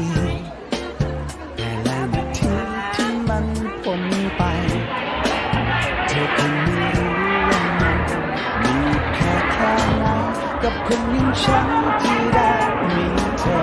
ีแต่แล้วนาทีที่มันพ้นไป เธอคงไม่รู้ว่ามันมีค่แค่ไหนกับคนอย่างฉันที่ได้มีเธอ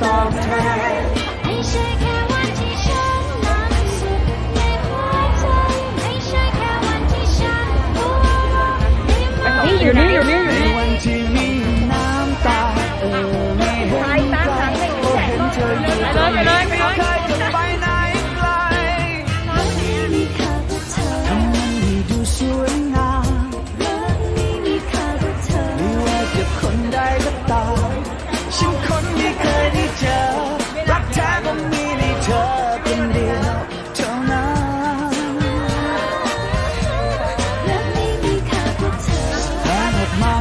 ก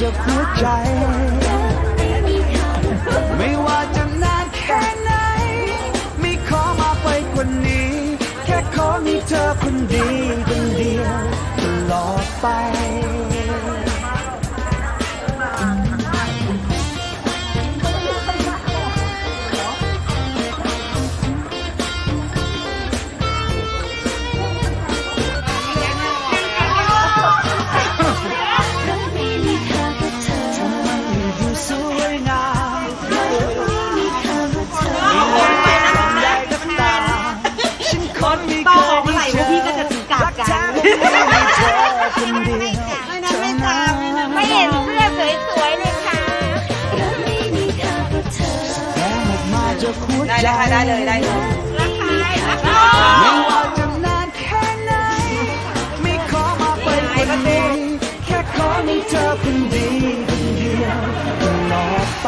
จากหัวใจ ออกมาจากหัวใจได้เลยได้เลยไม่ว่าจะนานแค่ไหนไม่ขอมาเป็นคนดีแค่ขอให้เธอคนดีคนเดียวตลอดไป